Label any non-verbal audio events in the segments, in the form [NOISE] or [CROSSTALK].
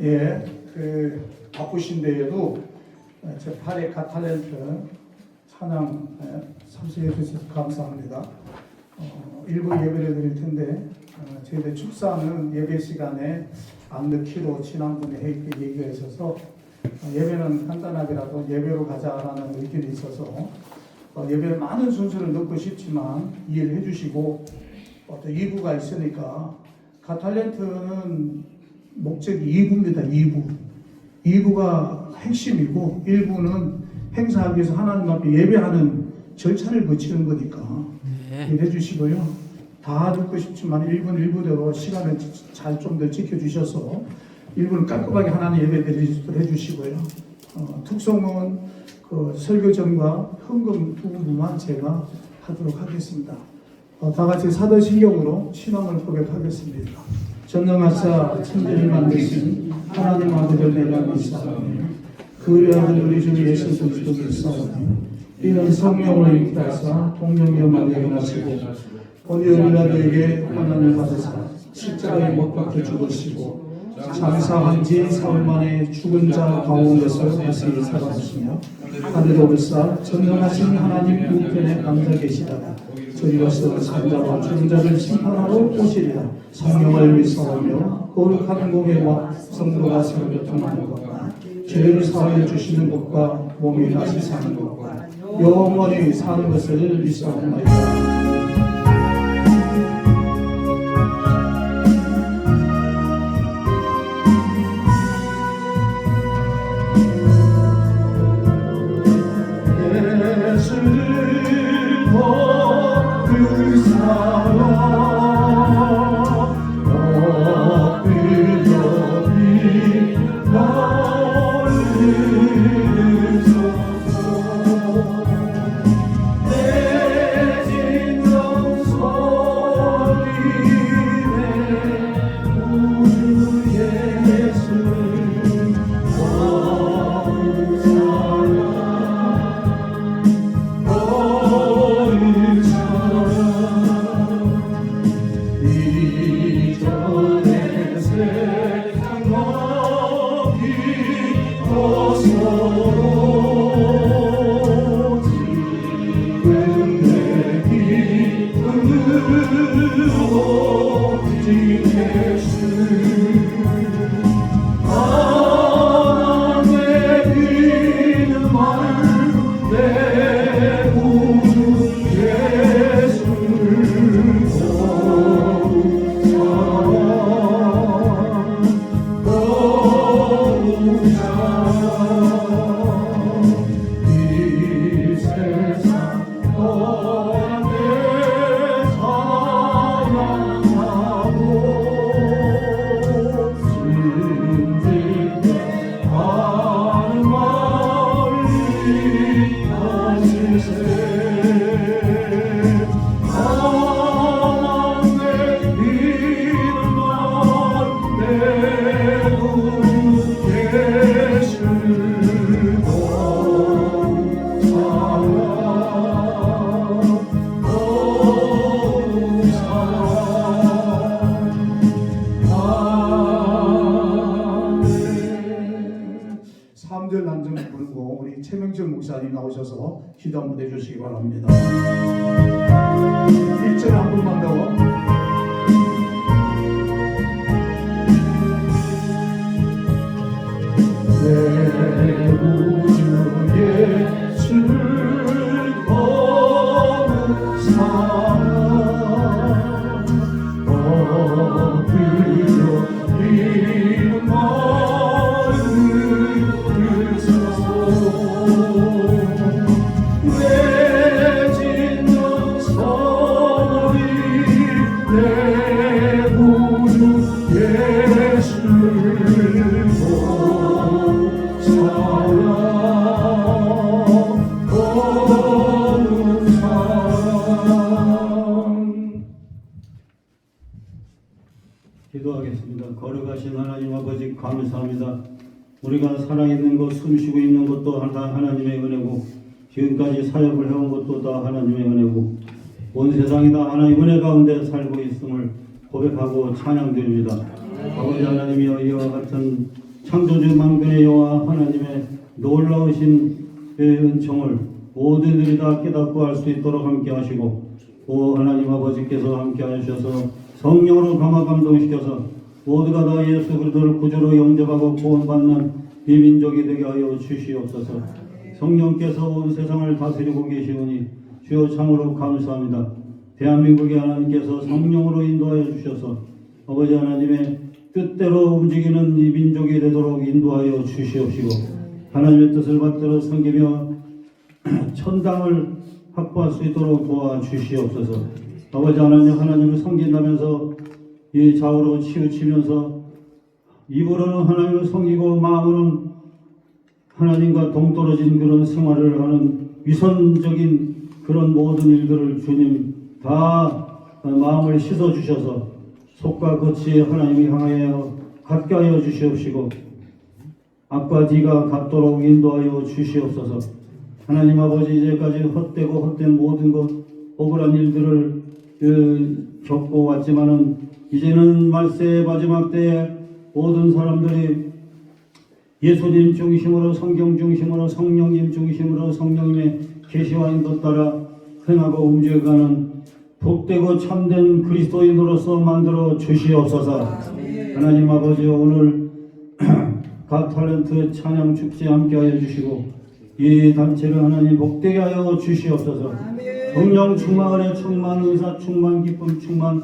예, 그 바쁘신데에도 제 8회 가탈렌트 찬양 예, 참석해 주셔서 감사합니다. 어, 일부 예배를 드릴 텐데 어, 저희들 축사는 예배 시간에 안 넣기로 지난번에 해- 얘기가 있어서 어, 예배는 간단하게라도 예배로 가자라는 의견이 있어서 어, 예배를 많은 순서를 넣고 싶지만 이해를 해주시고 어떤 2부가 있으니까 가탈렌트는 목적이 2부입니다. 2부. 2부가 핵심이고 1부는 행사하기 위해서 하나님 앞에 예배하는 절차를 거치는 거니까 이해해 주시고요. 다 듣고 싶지만 1분 1부대로 시간을 잘 좀 더 지켜주셔서 1부는 깔끔하게 하나님 예배 드리도록 해주시고요. 어, 특송은 그 설교 전과 헌금 두 부분만 제가 하도록 하겠습니다. 어, 다 같이 사도신경으로 신앙을 고백하겠습니다. 전능하사 천지를 만드신 하나님 아들을 내가 믿사오니 그 아들 우리 주 예수 그리스도 믿사오니 이는 성령을 인도하사 동령이여 만들어 나시고 본디오 빌라도에게 환난을 받으사 십자가에 못 박혀 죽으시고 장사한 지 사흘 만에 죽은 자 가운데서 다시 살아나시며 하늘에 오르사 전능하신 하나님 우편에 앉아 계시다가 저리로서 산자와 죽은 자를 심판하러 오시리라. 성령을 믿사오며 거룩한 공회와 성도가 서로 교통하는 것과 죄를 사하여 주시는 것과 몸이 다시 사는 것과 영원히 사는 것을 믿사옵나이다 삼절 난정 부르고 우리 최명철 목사님 나오셔서 기도 한번 해주시기 바랍니다. 1절 한 번만 더. 기도하겠습니다. 거룩하신 하나님 아버지 감사합니다. 우리가 살아있는 것, 숨쉬고 있는 것도 다 하나님의 은혜고 지금까지 사역을 해온 것도 다 하나님의 은혜고 온 세상이 다 하나님의 은혜 가운데 살고 있음을 고백하고 찬양드립니다. 아버지 하나님이여 이와 같은 창조주 만군의 여호와 하나님의 놀라우신 의 은총을 모든 이들이 다 깨닫고 알 수 있도록 함께 하시고 오 하나님 아버지께서 함께 하셔서 성령으로 감화 감동시켜서 모두가 다 예수 그리스도를 구주로 영접하고 구원받는 이 민족이 되게 하여 주시옵소서 성령께서 온 세상을 다스리고 계시오니 주여 참으로 감사합니다 대한민국의 하나님께서 성령으로 인도하여 주셔서 아버지 하나님의 뜻대로 움직이는 이 민족이 되도록 인도하여 주시옵시고 하나님의 뜻을 받들어 섬기며 [CLEARS THROAT] 천당을 확보할 수 있도록 도와 주시옵소서. 아버지 하나님 하나님을 섬긴다면서 이 좌우로 치우치면서 입으로는 하나님을 섬기고 마음으로는 하나님과 동떨어진 그런 생활을 하는 위선적인 그런 모든 일들을 주님 다 마음을 씻어 주셔서 속과 겉이 하나님이 향하여 같게 하여 주시옵시고 앞과 뒤가 같도록 인도하여 주시옵소서. 하나님 아버지 이제까지 헛되고 헛된 모든 것 억울한 일들을 그, 겪고 왔지만은 이제는 말세의 마지막 때에 모든 사람들이 예수님 중심으로 성경 중심으로 성령님 중심으로 성령님의 계시와 인도 따라 행하고 움직여가는 복되고 참된 그리스도인으로서 만들어 주시옵소서. 하나님 아버지 오늘 [CLEARS THROAT] 각 탤런트 찬양 축제 함께 하여 주시고 이 단체를 하나님 복되게 하여 주시옵소서. 성령 충만 은혜 충만 의사 충만 기쁨 충만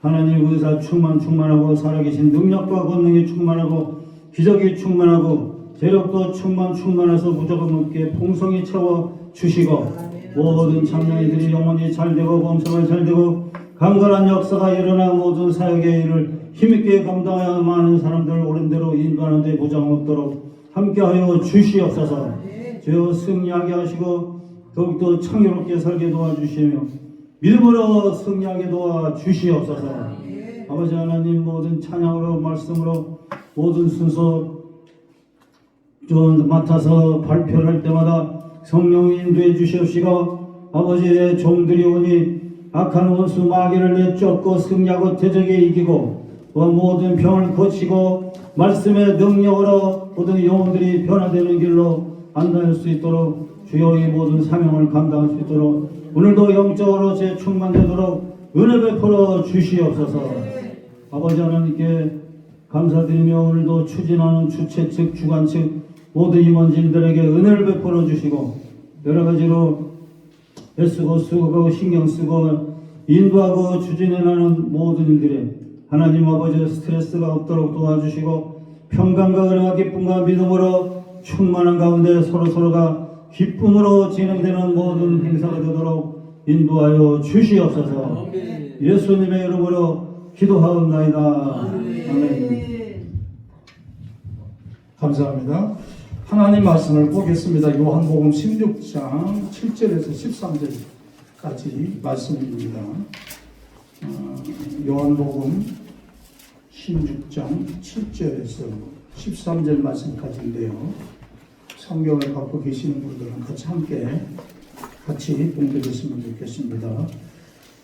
하나님 의사 충만 충만하고 살아계신 능력과 권능이 충만하고 기적이 충만하고 재력도 충만 충만해서 무조건 없게 풍성히 채워 주시고 모든 참여인들이 영원히 잘되고 범사가 잘되고 강건한 역사가 일어나 모든 사역의 일을 힘있게 감당하여 많은 사람들 옳은 대로 인도하는 데 부장 없도록 함께하여 주시옵소서. 주여 승리하게 하시고 더욱더 창의롭게 살게 도와주시며 믿음으로 승리하게 도와주시옵소서. 아버지 하나님 모든 찬양으로 말씀으로 모든 순서 좀 맡아서 발표를 할 때마다 성령이 인도해 주시옵시고 아버지의 종들이 오니 악한 원수 마귀를 내쫓고 승리하고 대적에 이기고 또 모든 병을 고치고 말씀의 능력으로 모든 영혼들이 변화되는 길로 안다할 수 있도록 주여 이 모든 사명을 감당할 수 있도록 오늘도 영적으로 제 충만되도록 은혜 베풀어 주시옵소서. 아버지 하나님께 감사드리며 오늘도 추진하는 주최 측 주관 측 모든 임원진들에게 은혜를 베풀어 주시고 여러 가지로 애쓰고 쓰고 신경 쓰고 인도하고 추진해 나는 모든 일들에 하나님 아버지의 스트레스가 없도록 도와주시고 평강과 은혜와 기쁨과 믿음으로 충만한 가운데 서로 서로가 기쁨으로 진행되는 모든 행사가 되도록 인도하여 주시옵소서. 예수님의 이름으로 기도하옵나이다. 아멘. 감사합니다. 하나님 말씀을 보겠습니다. 요한복음 16장 7절에서 13절까지 말씀입니다. 어, 요한복음 16장 7절에서 13절 말씀까지인데요. 성경을 갖고 계시는 분들은 같이 함께 같이 봉독했으면 좋겠습니다.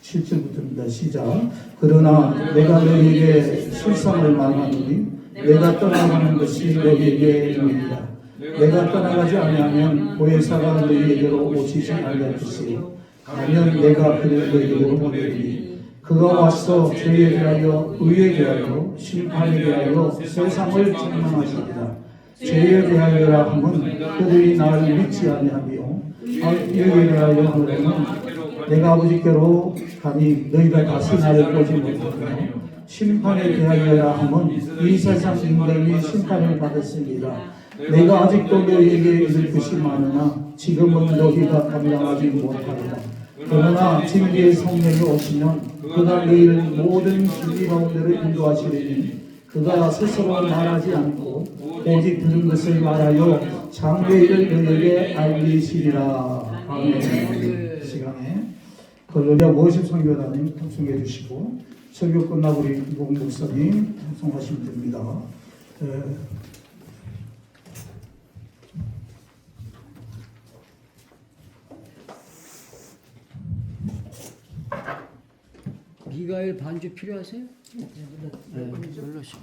7절부터입니다. 시작. 그러나 내가 너희에게 실상을 말하노니 내가 떠나가는 것이 너희에게 유익이라. 내가 떠나가지 아니하면 보혜사가 너희에게로 오시지 아니하겠으니 가면 내가 그를 너희에게로 보내리니 그가 와서 죄에 대하여 의에 대하여 심판에 대하여 세상을 책망하시리라. 죄에 대하여라 함은 그들이 나를 믿지 아니하며 아, 의에 대하여 하려면 내가 아버지께로 가니 너희가 다시 나를 보지 못하며 심판에 대하여야 함은 이 세상 인간이 심판을 받았습니다. 내가 아직도 너희에게 이를 것이 많으나 지금은 너희가 감당하지 못하리라. 그러나 진리의 성령이 오시면 그가 너희를 모든 진리 가운데로 인도하시리니 그가 스스로 말하지 않고 오직 들은 것을 말하여 장래일을 너희에게 알리시리라. 아멘. 이 시간에 걸로리아 모십 선교단님 통성해 주시고 설교 끝나고 우리 목 목사님 통성하시면 됩니다. 에, 미가엘 반주 필요하세요? 네, 네, 네. 눌러주세요.